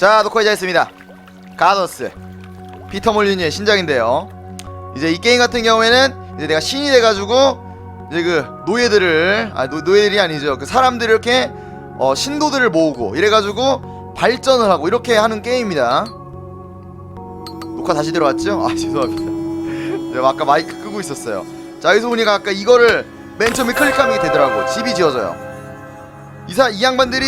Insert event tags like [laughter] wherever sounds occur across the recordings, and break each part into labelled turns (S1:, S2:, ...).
S1: 자 녹화 이제 했습니다. 가더스 피터 몰리니의 신작인데요. 이제 이 게임 같은 경우에는 이제 내가 신이 돼가지고 이제 그 노예들을 아 노, 노예들이 아니죠. 그 사람들을 이렇게 어, 신도들을 모으고 이래가지고 발전을 하고 이렇게 하는 게임입니다. 녹화 다시 들어왔죠? 아 [laughs] 죄송합니다. 제가 아까 마이크 끄고 있었어요. 자 여기서 보니까 아까 이거를 맨 처음에 클릭하면 되더라고. 집이 지어져요. 이사 이 양반들이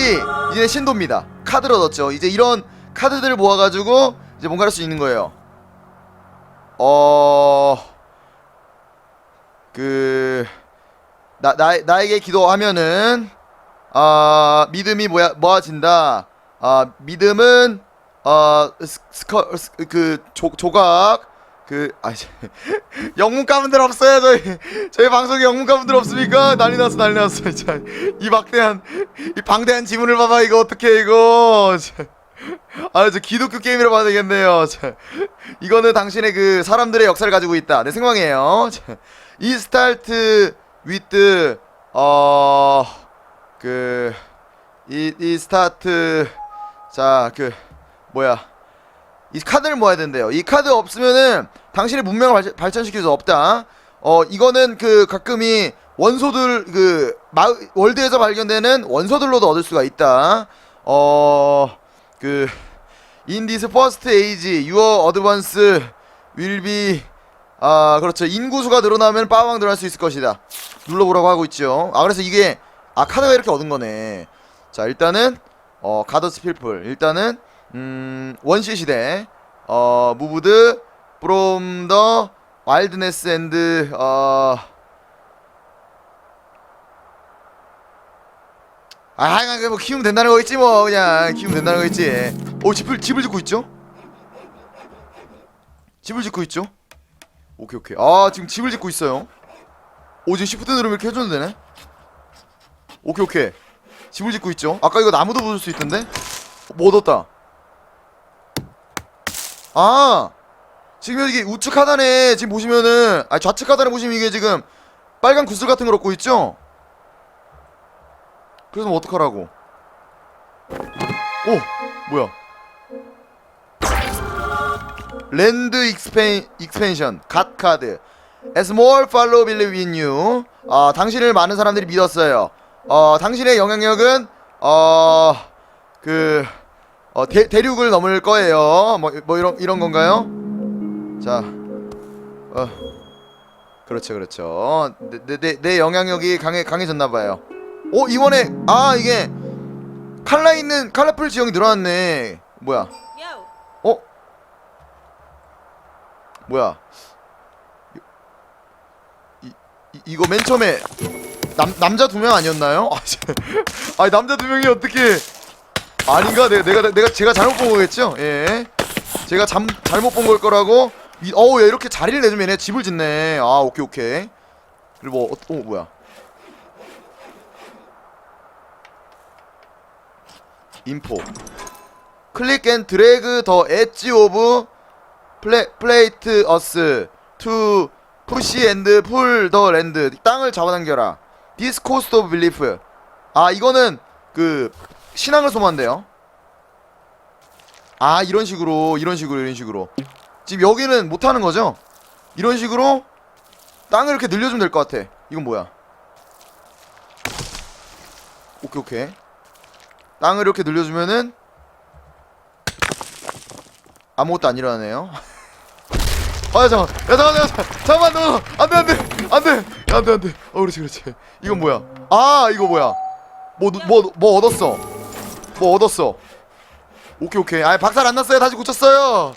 S1: 이제 신도입니다. 카드를 얻었죠. 이제 이런 카드들을 모아가지고 이제 뭔가 할 수 있는 거예요. 어, 그 나 나, 나에게 기도하면은 아 믿음이 모야, 모아진다. 아 믿음은 어 스- 스커 스- 그 조, 조각 그 아 [laughs] 영문 가문들 없어요 저희. 저희 방송에 영문 가문들 없습니까? 난리 났어 난리 났어. [laughs] 이 막대한 이 방대한 지문을 봐봐 이거 어떻게 이거. 아 저 기독교 게임이라 봐야 되겠네요. 자, 이거는 당신의 그 사람들의 역사를 가지고 있다. 내 생각이에요. 자, 이 스타트 위드 어그 이 이 스타트 자 그 뭐야 이 카드를 모아야 된대요. 이 카드 없으면은 당신의 문명을 발, 발전 시킬 수 없다. 어 이거는 그 가끔이 원소들 그 마, 월드에서 발견되는 원소들로도 얻을 수가 있다. 어그 first age your advance will be 아 그렇죠 인구수가 늘어나면 빠방 늘어날 수 있을 것이다. 눌러보라고 하고 있죠. 아 그래서 이게 아 카드가 이렇게 얻은 거네. 자 일단은 어 가더스 필플 일단은 음 원시 시대 어 무브드 프롬 더 와일드네스 앤드 어 아, 하여간 뭐 키우면 된다는 거 있지 뭐 그냥 키우면 된다는 거 있지. 오 집을 집을 짓고 있죠? 집을 짓고 있죠? 오케이 오케이. 아 지금 집을 짓고 있어요. 오 지금 시프트 누르면 이렇게 해줘도 되네. 오케이 오케이. 집을 짓고 있죠. 아까 이거 나무도 부술 수 있던데? 뭐 얻었다. 아 지금 여기 우측 하단에 지금 보시면은 아 좌측 하단에 보시면 이게 지금 빨간 구슬 같은 걸 얻고 있죠? 그래서 뭐 어떡하라고? 오 뭐야? 랜드 익스펜 익스펜션 갓 카드. As more follow believe in you. 어, 당신을 많은 사람들이 믿었어요. 어, 당신의 영향력은 어, 그 어, 대, 대륙을 넘을 거예요. 뭐, 뭐 이런 이런 건가요? 자, 어, 그렇죠, 그렇죠. 내, 내, 내, 내 영향력이 강해 강해졌나 봐요. 오 이번에 아 이게 칼라 있는 칼라풀 지형이 늘어났네. 뭐야? 어? 뭐야? 이, 이 이거 맨 처음에 남 남자 두 명 아니었나요? [laughs] 아, 남자 두 명이 어떻게 아닌가? 내가 내가 내가 제가 잘못 본 거겠죠? 예. 제가 잠, 잘못 본 걸 거라고. 이, 어우 야 이렇게 자리를 내주면 얘네 집을 짓네. 아 오케이 오케이. 그리고 뭐, 어, 어 뭐야? 인포. 클릭 앤 드래그 더 엣지 오브 플레 플레이트 어스 투 푸시 앤드 풀 더 랜드 땅을 잡아당겨라 디스 코스트 오브 빌리프 아 이거는 그 신앙을 소모한대요 아 이런 식으로 이런 식으로 이런 식으로 지금 여기는 못하는 거죠 이런 식으로 땅을 이렇게 늘려주면 될 것 같아 이건 뭐야 오케이 오케이 땅을 이렇게 늘려주면은 아무것도 안 일어나네요. [laughs] 아 잠깐, 야 잠깐, 잠깐, 잠깐만, 너, 안돼, 안돼, 안돼, 안돼, 안돼. 어 그렇지, 그렇지. 이건 뭐야? 아 이거 뭐야? 뭐, 뭐, 뭐 얻었어? 뭐 얻었어? 오케이, 오케이. 아 박살 안 났어요. 다시 고쳤어요.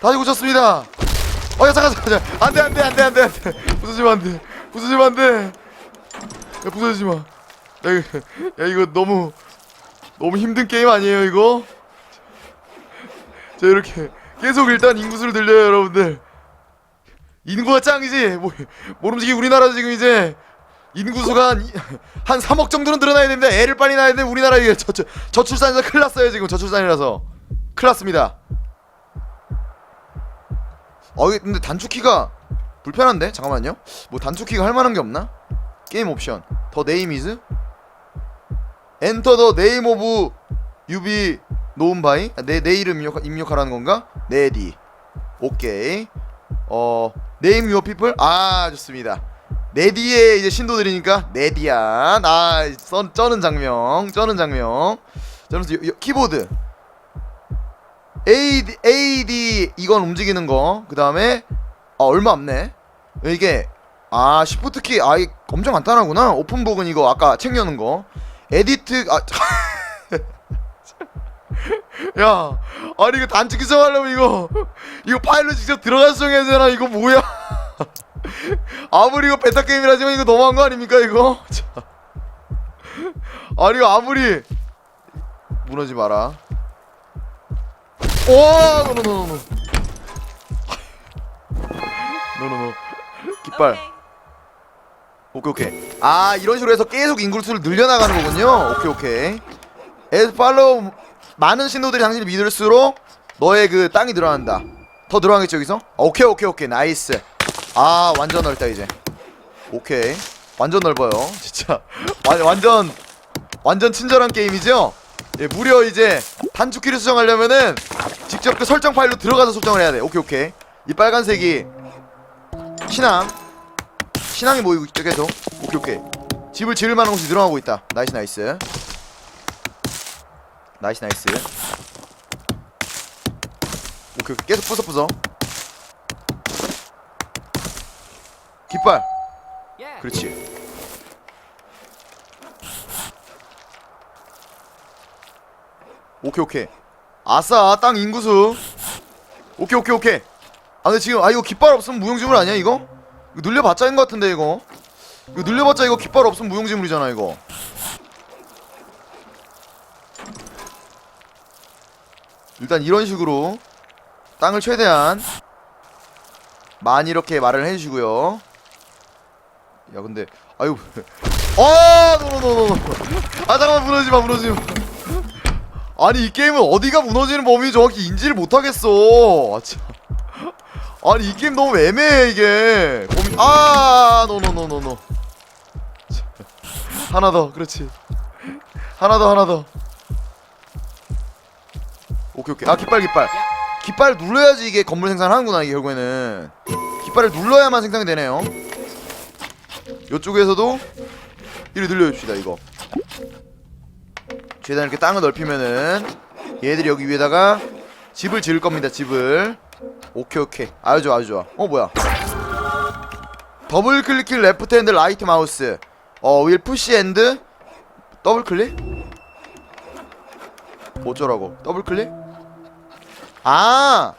S1: 다시 고쳤습니다. 어야 잠깐, 잠깐. 안돼, 안돼, 안돼, 안돼, 안돼. 부서지면 안돼. 부서지면 안돼. 야 부서지지 마. 야 야 이거 너무 너무 힘든 게임 아니에요 이거? 자 이렇게 계속 일단 인구수를 늘려요 여러분들 인구가 짱이지 뭐, 모름지기 우리나라 지금 이제 인구수가 한, 이- [laughs] 한 3억 정도는 늘어나야 됩니다 애를 빨리 낳아야 되는데 우리나라 이게 저출, 저출산에서 큰일 났어요 지금 저출산이라서. 큰일 났습니다. 어 근데 단축키가 불편한데? 잠깐만요. 뭐 단축키가 할 만한 게 없나? 게임 옵션. 더 네임 이즈? 엔터 더 네임 오브 유비 노은 바이? 아, 내, 내 이름 입력, 입력하라는 건가? 네디. 오케이. 어 네임 유어 피플? 아 좋습니다 네디의 이제 신도들이니까 네디안 아 써, 쩌는 장면 쩌는 장면 저러면서 요- 요- 키보드. AD, AD 이건 움직이는 거그 다음에 아 얼마 없네. 이게 아 시프트 키아 이 엄청 간단하구나. 오픈북은 이거 아까 챙겨놓은 거. 에디트 아 [laughs] 야, 아니 이거 단축 기성하려면 이거 이거 파일로 직접 들어가서 정해야 되나 이거 뭐야? [laughs] 아무리 이거 베타 게임이라지만 이거 너무한 거 아닙니까 이거? [laughs] 자. 아니 이거 아무리 무너지 마라. 오, 노노노노. 노노노. 깃발. 오케이 오케이. 아 이런 식으로 해서 계속 인구수를 늘려나가는 거군요. 오케이 오케이. 에스 팔로우 많은 신도들이 당신을 믿을수록 너의 그 땅이 늘어난다. 더 늘어나겠죠 여기서? 아, 오케이 오케이 오케이 나이스. 아 완전 넓다 이제. 오케이 완전 넓어요. [laughs] 진짜 완, 완전 완전 친절한 게임이죠. 예, 무려 이제 단축키를 수정하려면은 직접 그 설정 파일로 들어가서 설정을 해야 돼. 오케이 오케이. 이 빨간색이 신앙 신앙이 모이고 있죠 계속. 오케이 오케이. 집을 지을 만한 곳이 늘어나고 있다. 나이스 나이스. 나이스 나이스 오케이 오케이 계속 부숴 부숴 깃발. 그렇지. 오케이 오케이. 아싸 땅 인구수. 오케이 오케이 오케이. 아 근데 지금 아 이거 깃발 없으면 무용지물 아니야 이거? 이거 늘려봤자 인 것 같은데 이거? 이거 늘려봤자 이거 깃발 없으면 무용지물이잖아 이거. 일단 이런 식으로 땅을 최대한 많이 이렇게 말을 해주시고요. 야 근데 아유. 아 노노노노 아 잠깐만 무너지마 무너지마. 아니 이 게임은 어디가 무너지는 범위 정확히 인지를 못하겠어. 아, 참. 아니 이 게임 너무 애매해 이게. 범위 아 노노노노노. 하나 더 그렇지. 하나 더 하나 더. 오케이 오케이. 아 깃발 깃발. 깃발을 눌러야지 이게 건물 생산하는구나 이게 결국에는. 깃발을 눌러야만 생산이 되네요 요쪽에서도 이를 늘려줍시다 이거. 최대한 이렇게 땅을 넓히면은 얘들이 여기 위에다가 집을 지을 겁니다 집을. 오케이 오케이. 아주 좋아 아주 좋아. 어 뭐야? 더블 클릭 레프트 핸드 라이트 마우스. 어 윌 푸시 핸드? 더블 클릭? 어쩌라고? 더블 클릭? 아!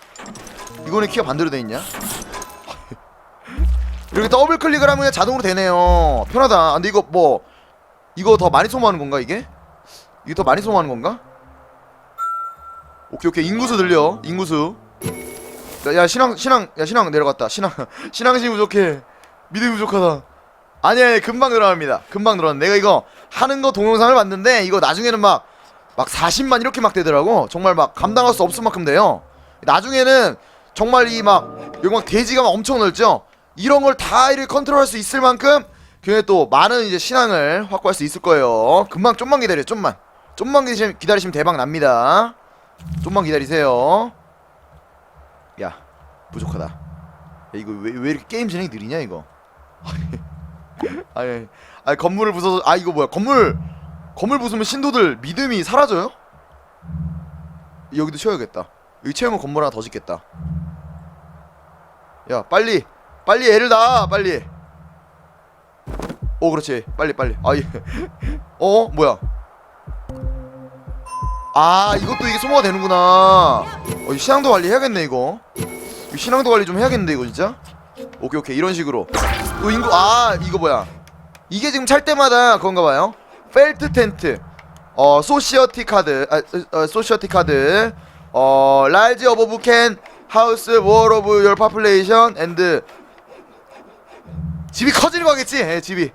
S1: 이거는 키가 반대로 돼 있냐? 이렇게 더블 클릭을 하면 그냥 자동으로 되네요. 편하다. 아, 근데 이거 뭐 이거 더 많이 소모하는 건가 이게? 이게 더 많이 소모하는 건가? 오케이 오케이 인구수 늘려 인구수. 야, 야 신앙 신앙 야 신앙 내려갔다. 신앙 [laughs] 신앙심이 부족해. 믿음이 부족하다. 아니야 아니, 금방 늘어납니다. 금방 늘어나. 내가 이거 하는 거 동영상을 봤는데 이거 나중에는 막막 40만 이렇게 막 되더라고. 정말 막 감당할 수 없을 만큼 돼요. 나중에는 정말 이 막 여기 막 대지가 막 엄청 넓죠. 이런 걸 다 이렇게 컨트롤할 수 있을 만큼 굉장히 또 많은 이제 신앙을 확보할 수 있을 거예요. 금방 좀만 기다려, 좀만. 좀만 기다리시면, 기다리시면 대박 납니다. 좀만 기다리세요. 야, 부족하다. 야, 이거 왜, 왜 이렇게 게임 진행이 느리냐 이거? [laughs] 아니, 아니 건물을 부숴서 아 이거 뭐야? 건물 건물 부수면 신도들 믿음이 사라져요? 여기도 채워야겠다. 여기 채우면 건물 하나 더 짓겠다. 야 빨리 빨리 애를 낳아 빨리. 오 그렇지 빨리 빨리. 아 예. [laughs] 어 뭐야? 아 이것도 이게 소모가 되는구나. 어, 이 신앙도 관리 해야겠네 이거. 이 신앙도 관리 좀 해야겠는데 이거 진짜. 오케이 오케이 이런 식으로. 이 인구 아 이거 뭐야? 이게 지금 찰 때마다 그건가 봐요. 펠트 텐트, 어 소시어티 카드, 아, 어, 소시어티 카드, 어 라지 어버브 캔 하우스 월 오브 열 파플레이션 앤드 집이 커지는 거겠지? 예, 집이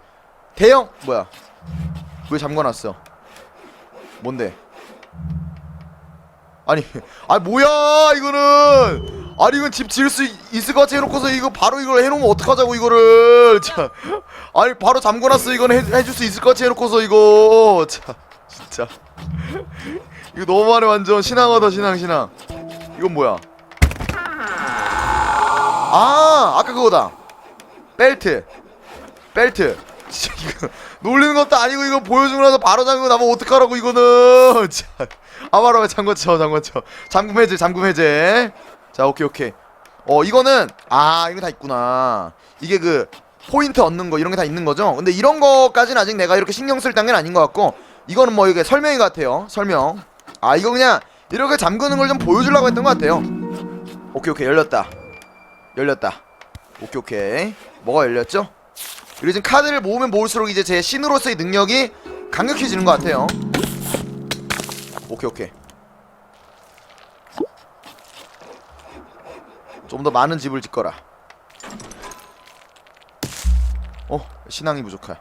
S1: 대형 뭐야? 왜 잠궈놨어? 뭔데? 아니, [laughs] 아 뭐야 이거는? 아니 이건 집 지을 수 있- 있을 것 같이 해놓고서 이거 바로 이걸 해놓으면 어떡하자고 이거를 [laughs] 자, 아니 바로 잠궈놨어 이건 해, 해줄 수 있을 것 같이 해놓고서 이거 [laughs] 자 진짜 이거 너무하네 완전 신앙하다 신앙 신앙 이건 뭐야 아 아까 그거다 벨트. 벨트. [laughs] 진짜 이거 놀리는 것도 아니고 이거 보여주고 나서 바로 잠그고 나면 어떡하라고 이거는. [laughs] 자, 아 바로 잠궈 쳐 잠궈 쳐 잠금 해제 잠금 해제. 자 오케이 오케이. 어 이거는 아 이거 다 있구나. 이게 그 포인트 얻는 거 이런 게 다 있는 거죠? 근데 이런 거까지는 아직 내가 이렇게 신경 쓸 단계는 아닌 것 같고 이거는 뭐 이게 설명이 같아요. 설명. 아 이거 그냥 이렇게 잠그는 걸 좀 보여주려고 했던 것 같아요. 오케이 오케이. 열렸다. 열렸다 오케이 오케이. 뭐가 열렸죠? 그리고 카드를 모으면 모을수록 이제 제 신으로서의 능력이 강력해지는 것 같아요. 오케이 오케이. 좀 더 많은 집을 짓거라. 어 신앙이 부족해.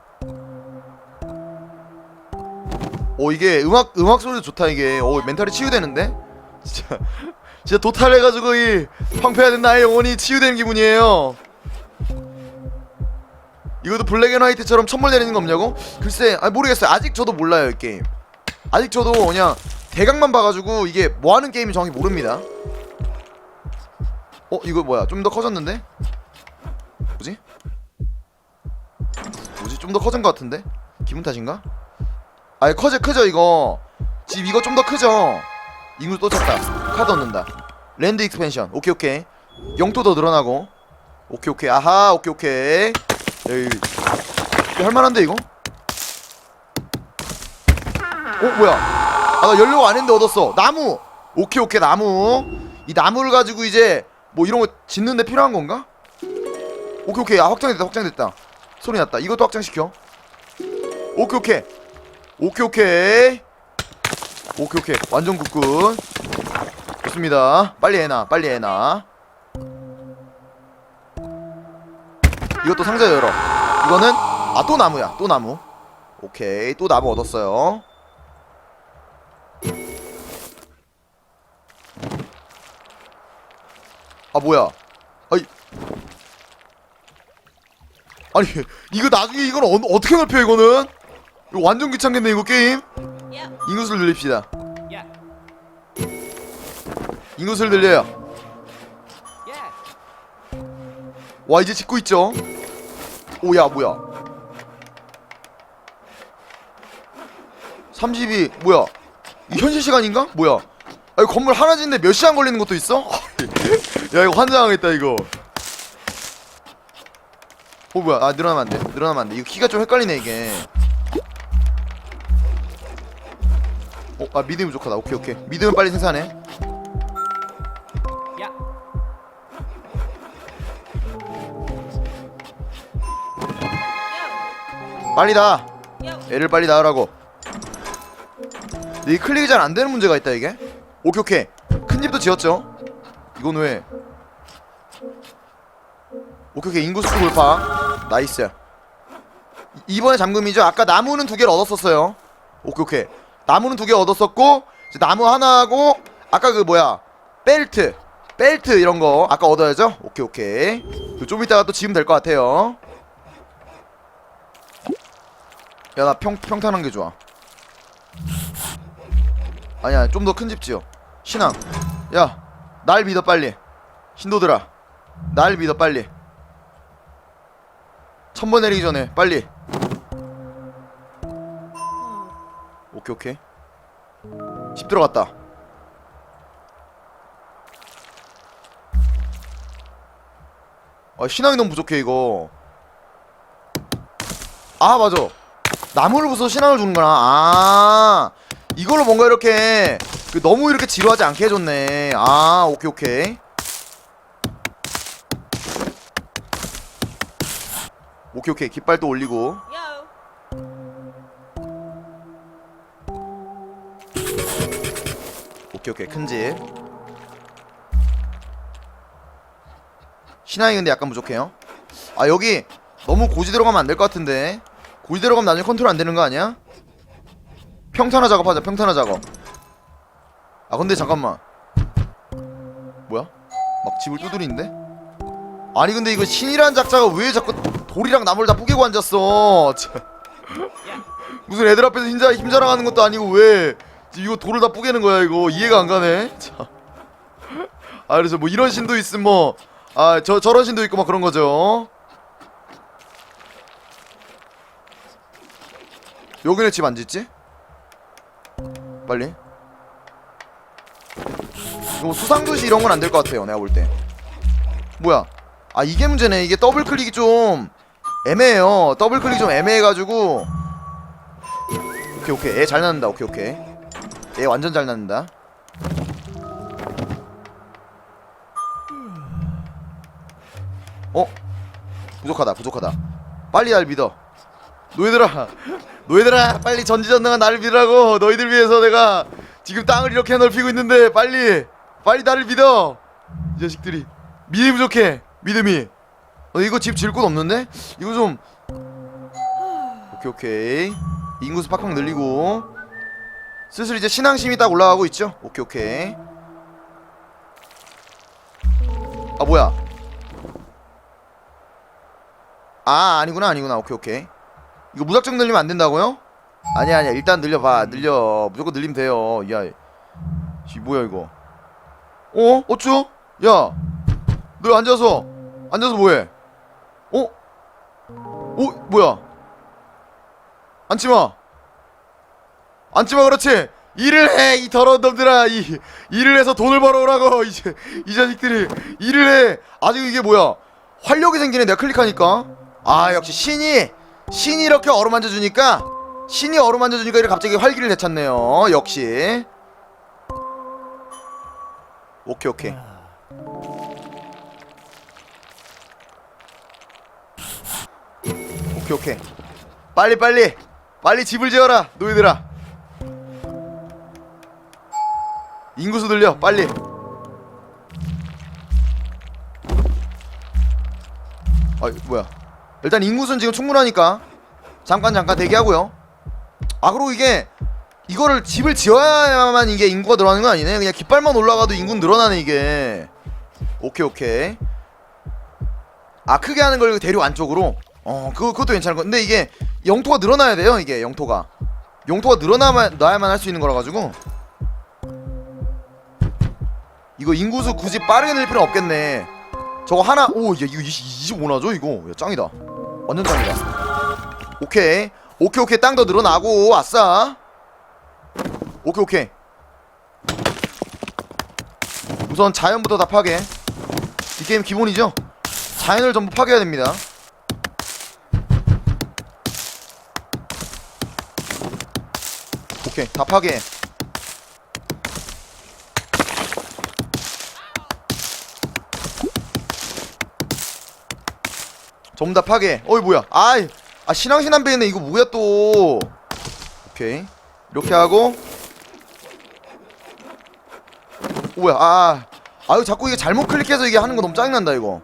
S1: 오 이게 음악 음악 소리도 좋다 이게. 오 멘탈이 치유되는데? 진짜. 진짜 도탈해가지고 이 황폐화된 나의 영혼이 치유되는 기분이에요 이것도 블랙앤화이트처럼 천벌 내리는 거 없냐고? 글쎄 아 모르겠어요. 아직 저도 몰라요 이 게임. 아직 저도 그냥 대각만 봐가지고 이게 뭐하는 게임이 정확히 모릅니다. 어 이거 뭐야? 좀 더 커졌는데? 뭐지? 뭐지? 좀 더 커진 것 같은데? 기분 탓인가? 아니 커져 크죠 이거. 집 이거 좀 더 크죠? 인구 또 찼다. 카드 얻는다. 랜드 익스펜션. 오케이 오케이. 영토 더 늘어나고. 오케이 오케이. 아하 오케이 오케이 여기 할만한데 이거? 어 뭐야? 아나 연료가 안 했는데 얻었어. 나무. 오케이 오케이 나무. 이 나무를 가지고 이제 뭐 이런 거 짓는데 필요한 건가? 오케이 오케이. 아 확장됐다 확장됐다. 소리 났다. 이것도 확장시켜. 오케이 오케이. 오케이 오케이. 오케이 오케이. 완전 굿굿. 좋습니다. 빨리 해놔 빨리 해놔 이것도 상자 열어. 이거는 아 또 나무야 또 나무. 오케이 또 나무 얻었어요. 아 뭐야? 아이. 아니 이거 나중에 이건 어, 어떻게 넓혀 이거는? 이거 완전 귀찮겠네 이거 게임. 인구수를 늘립시다. 인구수를 늘려요. 와 이제 짓고 있죠 오야 뭐야? 32 뭐야? 이 현실 시간인가? 뭐야? 아 이거 건물 하나 짓는데 몇 시간 걸리는 것도 있어? [laughs] 야 이거 환장하겠다 이거. 어 뭐야? 아 늘어나면 안돼. 늘어나면 안돼. 이거 키가 좀 헷갈리네 이게. 어, 아 믿음이 부족하다. 오케이 오케이. 믿음을 빨리 생산해 빨리 다. 애를 빨리 낳으라고. 이 클릭이 잘 안 되는 문제가 있다 이게. 오케이 오케이. 큰 집도 지었죠? 이건 왜? 오케이 오케이. 인구수 돌파. 나이스. 이- 이번에 잠금이죠? 아까 나무는 두 개를 얻었었어요. 오케이 오케이. 나무는 두 개 얻었었고 이제 나무 하나하고 아까 그 뭐야? 벨트. 벨트 이런 거 아까 얻어야죠? 오케이 오케이. 그좀 이따가 또 지으면 될 것 같아요 야 나 평 평탄한 게 좋아. 아니야 좀 더 큰 집 지어. 신앙. 야날 믿어 빨리. 신도들아 날 믿어 빨리. 천번 내리기 전에 빨리. 오케이 오케이. 집 들어갔다. 아 신앙이 너무 부족해 이거. 아 맞아. 나무를 부숴서 신앙을 주는구나. 아 이걸로 뭔가 이렇게 그 너무 이렇게 지루하지 않게 해줬네. 아 오케이 오케이. 오케이 오케이 깃발도 올리고. 오케이 오케이 큰 집. 신앙이 근데 약간 부족해요. 아 여기 너무 고지 들어가면 안 될 것 같은데. 고지 들어가면 나중에 컨트롤 안 되는 거 아니야? 평탄화 작업하자 평탄화 작업. 아 근데 잠깐만. 뭐야? 막 집을 두드리는데? 아니 근데 이거 신이란 작자가 왜 자꾸 돌이랑 나무를 다 뿌개고 앉았어? 참. 무슨 애들 앞에서 힘자 힘 자랑하는 것도 아니고 왜 이거 돌을 다 뿌개는 거야 이거 이해가 안 가네 자. 아 그래서 뭐 이런 신도 있음 뭐 아 저 저런 신도 있고 막 그런 거죠 여기는 집안 짓지? 빨리. 이거 수상도시 이런 건 안 될 것 같아요 내가 볼 때. 뭐야? 아 이게 문제네. 이게 더블 클릭이 좀 애매해요. 더블 클릭이 좀 애매해가지고. 오케이 오케이. 애 잘 낳는다. 오케이 오케이. 애 완전 잘 낳는다. 어? 부족하다 부족하다. 빨리 날 믿어 노예들아 노예들아 빨리 전지전능한 나를 믿으라고. 너희들 위해서 내가 지금 땅을 이렇게 넓히고 있는데 빨리 빨리 나를 믿어. 이 자식들이. 믿음이 부족해 믿음이. 어 이거 집 지을 곳 없는데? 이거 좀. 오케이 오케이. 인구수 팍팍 늘리고. 슬슬 이제 신앙심이 딱 올라가고 있죠? 오케이 오케이. 아 뭐야? 아 아니구나 아니구나. 오케이 오케이 이거 무작정 늘리면 안 된다고요? 아니야 아니야 일단 늘려봐 늘려 무조건 늘리면 돼요 야 이 뭐야 이거 어? 어쭈? 야너 앉아서 앉아서 뭐해? 어? 어? 뭐야? 앉지마 앉지마 그렇지 일을 해 이 더러운 놈들아 이 일을 해서 돈을 벌어오라고 이제 이 자식들이 일을 해 아직 이게 뭐야 활력이 생기네 내가 클릭하니까 아 역시 신이 신이 이렇게 어루만져 주니까 신이 어루만져 주니까 이렇게 갑자기 활기를 되찾네요. 역시. 오케이 오케이. 오케이 오케이. 빨리 빨리. 빨리 집을 지어라 노예들아. 인구수 늘려 빨리. 아 뭐야 일단 인구수는 지금 충분하니까 잠깐 잠깐 대기하고요. 아 그리고 이게 이거를 집을 지어야만 이게 인구가 늘어나는 건 아니네. 그냥 깃발만 올라가도 인구 늘어나네 이게. 오케이 오케이. 아 크게 하는 걸 대륙 안쪽으로? 어 그거 그것도 괜찮은 거 근데 이게 영토가 늘어나야 돼요 이게 영토가. 영토가 늘어나만 나야만 할 수 있는 거라 가지고. 이거 인구수 굳이 빠르게 늘 필요는 없겠네. 저거 하나 오 야, 이거 20, 25나죠 이거? 야 짱이다 짱이다. 오케이. 오케이 오케이. 땅 더 늘어나고 아싸 오케이 오케이. 우선 자연부터 다 파괴. 이 게임 기본이죠? 자연을 전부 파괴해야 됩니다. 오케이 다 파괴 전부 다 파괴 어이 뭐야. 아이 아 신앙신 한배 있네. 이거 뭐야 또. 오케이. 이렇게 하고. 오, 뭐야 아. 아유 자꾸 이게 잘못 클릭해서 이게 하는 거 너무 짜증난다 이거.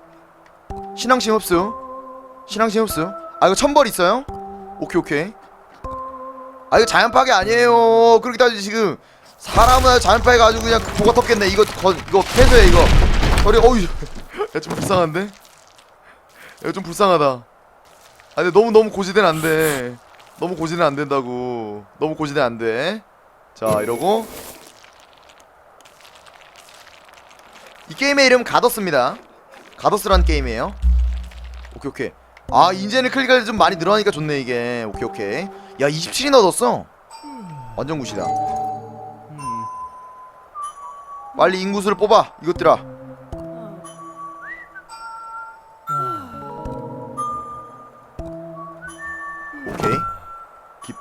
S1: 신앙심 흡수. 신앙심 흡수. 아 이거 천벌 있어요? 오케이 오케이. 아 이거 자연 파괴 아니에요. 그렇게 따지지 지금. 사람은 자연 파괴가 아주 그냥 도가 텄겠네. 이거 거, 이거 폐쇄 이거. 저리 어이. [laughs] 야 좀 불쌍한데 야좀 불쌍하다. 아 근데 너무 너무 고지대는 안돼. 너무 고지대는 안 된다고. 너무 고지대 안돼. 자 이러고. 이 게임의 이름 가더스입니다. 가더스라는 게임이에요. 오케이 오케이. 아 이제는 클릭할 좀 많이 늘어나니까 좋네 이게. 오케이 오케이. 야 27이나 얻었어. 완전 굿이다. 빨리 인구수를 뽑아 이것들아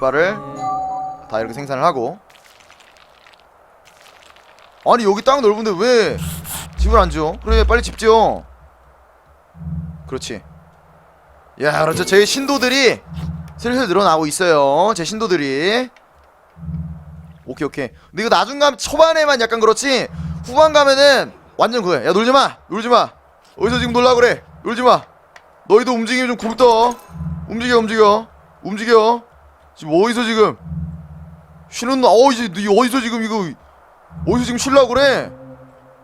S1: 깃발을 다 이렇게 생산을 하고. 아니 여기 땅 넓은데 왜 집을 안 지어? 그래 빨리 집 지어. 그렇지. 야 그렇죠. 제 신도들이 슬슬 늘어나고 있어요. 제 신도들이. 오케이 오케이. 근데 이거 나중 가면 초반에만 약간 그렇지? 후반 가면은 완전 그거야. 야 놀지마. 놀지마. 어디서 지금 놀라 그래? 놀지마. 너희도 움직임이 좀 굵다 움직여 움직여. 움직여 지금 어디서 지금? 쉬는 어 이제 너 어디서 지금 이거 어디서 지금 쉴라 그래?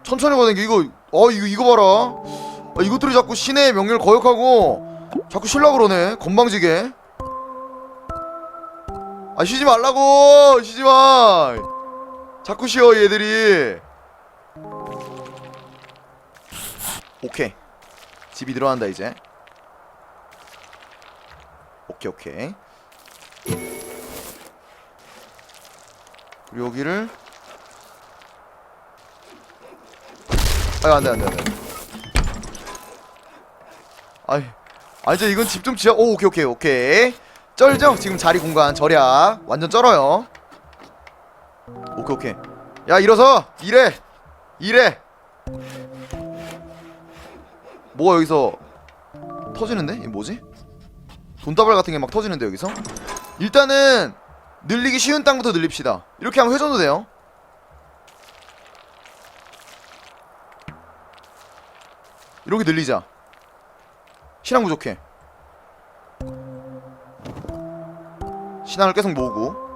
S1: 천천히 가는 게 이거 어 이거 이거 봐라. 아, 이것들이 자꾸 신의 명령을 거역하고 자꾸 쉴라 그러네 건방지게. 아 쉬지 말라고 쉬지 마. 자꾸 쉬어 얘들이. 오케이. 집이 들어간다 이제. 오케이 오케이 여기를. 아유 안돼 안돼 안돼. 아이 아 이제 이건 집 좀 지어 오 오케이 오케이 오케이. 쩔죠? 지금 자리 공간 절약. 완전 쩔어요. 오케이 오케이. 야 일어서. 일해. 일해. 뭐가 여기서 터지는데? 이게 뭐지? 돈다발 같은 게 막 터지는데 여기서? 일단은 늘리기 쉬운 땅부터 늘립시다. 이렇게 하면 회전도 돼요. 이렇게 늘리자. 신앙 부족해. 신앙을 계속 모으고.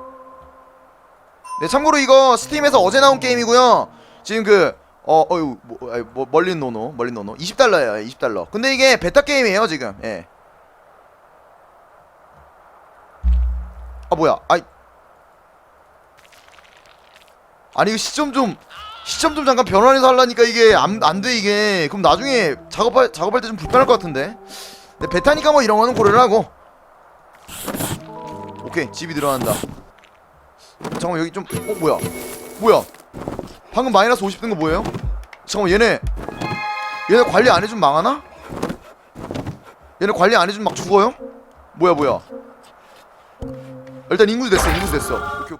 S1: 네 참고로 이거 스팀에서 어제 나온 게임이고요. 지금 그 어, 어유 뭐, 뭐 멀린 노노 멀린 노노. 20달러예요 20달러. 근데 이게 베타 게임이에요 지금. 예. 아 뭐야. 아이 아니 시점 좀 시점 좀 잠깐 변환해서 하려니까 이게 안 안돼 이게. 그럼 나중에 작업할 작업할 때 좀 불편할 것 같은데. 근데 베타니까 뭐 이런 거는 고려를 하고. 오케이 집이 들어간다. 잠깐만 여기 좀어 뭐야? 뭐야? 방금 마이너스 50 된 거 뭐예요? 잠깐만 얘네. 얘네 관리 안 해주면 망하나? 얘네 관리 안 해주면 막 죽어요? 뭐야 뭐야? 일단 인구도 됐어 인구도 됐어. 오케이 오케이